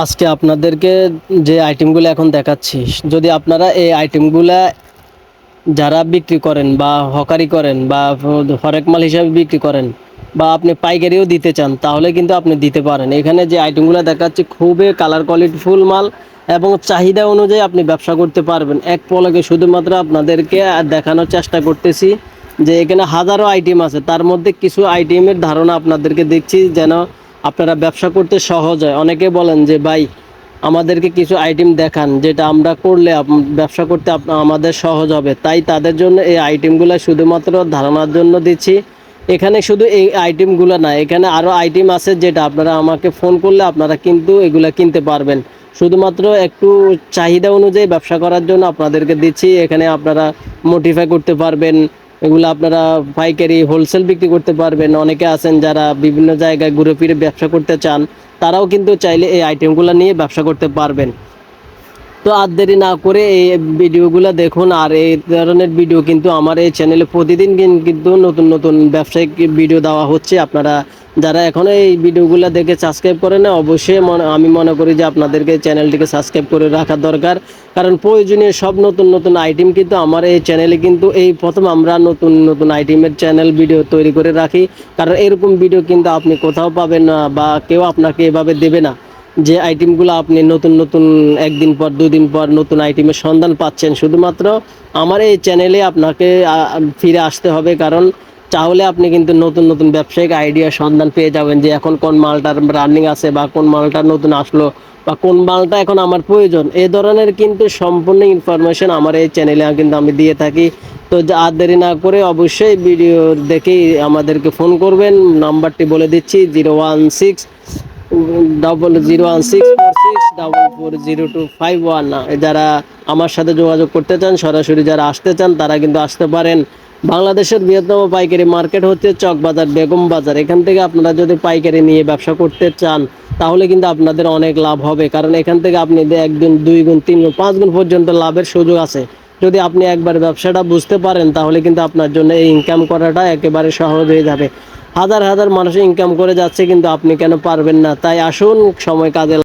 আজকে আপনাদেরকে যে আইটেমগুলো এখন দেখাচ্ছি, যদি আপনারা এই আইটেমগুলা যারা বিক্রি করেন বা হকারি করেন বা হরেক মাল হিসাবে বিক্রি করেন বা আপনি পাইকারিও দিতে চান, তাহলে কিন্তু আপনি দিতে পারেন। এখানে যে আইটেমগুলো দেখাচ্ছি, খুবই কালার কোয়ালিটি ফুল মাল এবং চাহিদা অনুযায়ী আপনি ব্যবসা করতে পারবেন। এক পলকে শুধুমাত্র আপনাদেরকে দেখানোর চেষ্টা করতেছি যে এখানে হাজারো আইটেম আছে। তার মধ্যে কিছু আইটেমের ধারণা আপনাদেরকে দেখছি যেন আপনারা ব্যবসা করতে সহজ হয়। অনেকে বলেন যে, ভাই, আমাদেরকে কিছু আইটেম দেখান, যেটা আমরা করলে ব্যবসা করতে আমাদের সহজ হবে। তাই তাদের জন্য এই আইটেমগুলো শুধুমাত্র ধারণার জন্য দিচ্ছি। এখানে শুধু এই আইটেমগুলো না, এখানে আরও আইটেম আছে যেটা আপনারা আমাকে ফোন করলে আপনারা কিন্তু এগুলো কিনতে পারবেন। শুধুমাত্র একটু চাহিদা অনুযায়ী ব্যবসা করার জন্য আপনাদেরকে দিচ্ছি। এখানে আপনারা মোটিফাই করতে পারবেন। এগুলো আপনারা পাইকারি হোলসেল বিক্রি করতে পারবেন। অনেকে আছেন যারা বিভিন্ন জায়গায় ঘুরে ফিরে ব্যবসা করতে চান, তারাও কিন্তু চাইলে এই আইটেমগুলো নিয়ে ব্যবসা করতে পারবেন। তো আর দেরি না করে এই ভিডিওগুলো দেখুন, আর এই ধরনের ভিডিও কিন্তু আমার এই চ্যানেলে প্রতিদিন কিন্তু নতুন নতুন ব্যবসায়িক ভিডিও দেওয়া হচ্ছে। আপনারা যারা এখন এই ভিডিওগুলো দেখে সাবস্ক্রাইব করে না, অবশ্যই আমি মনে করি যে আপনাদেরকে চ্যানেলটিকে সাবস্ক্রাইব করে রাখা দরকার। কারণ প্রয়োজনীয় সব নতুন নতুন আইটেম কিন্তু আমার এই চ্যানেলে কিন্তু এই প্রথম আমরা নতুন নতুন আইটেমের চ্যানেল ভিডিও তৈরি করে রাখি। কারণ এরকম ভিডিও কিন্তু আপনি কোথাও পাবেন না বা কেউ আপনাকে এভাবে দেবে না। যে আইটেমগুলো আপনি নতুন নতুন, একদিন পর, দুদিন পর নতুন আইটেমের সন্ধান পাচ্ছেন, শুধুমাত্র আমার এই চ্যানেলে আপনাকে ফিরে আসতে হবে। কারণ তাহলে আপনি কিন্তু নতুন নতুন ব্যবসায়িক আইডিয়া সন্ধান পেয়ে যাবেন যে এখন কোন মালটার রানিং আছে বা কোন মালটা নতুন আসলো বা কোন মালটা এখন আমার প্রয়োজন। এ ধরনের কিন্তু সম্পূর্ণ ইনফরমেশন আমার এই চ্যানেলে কিন্তু আমি দিয়ে থাকি। তো আর দেরি না করে অবশ্যই ভিডিও দেখেই আমাদেরকে ফোন করবেন। নাম্বারটি বলে দিচ্ছি zero one six double zero one six four six double four zero two five one যারা আমার সাথে যোগাযোগ করতে চান, সরাসরি যারা আসতে চান, তারা কিন্তু আসতে পারেন। বাংলাদেশের বৃহত্তম পাইকারি মার্কেট হচ্ছে চকবাজার বেগম বাজার। এখান থেকে আপনারা যদি পাইকারি নিয়ে ব্যবসা করতে চান, তাহলে কিন্তু আপনাদের অনেক লাভ হবে। কারণ এখান থেকে আপনি একদিন, দুই গুণ, তিন গুণ, পাঁচ গুণ পর্যন্ত লাভের সুযোগ আছে। যদি আপনি একবার ব্যবসাটা বুঝতে পারেন, তাহলে কিন্তু আপনার জন্য এই ইনকাম করাটা একেবারে সহজ হয়ে যাবে। হাজার হাজার মানুষ ইনকাম করে যাচ্ছে, কিন্তু আপনি কেন পারবেন না? তাই আসুন, সময় কাজে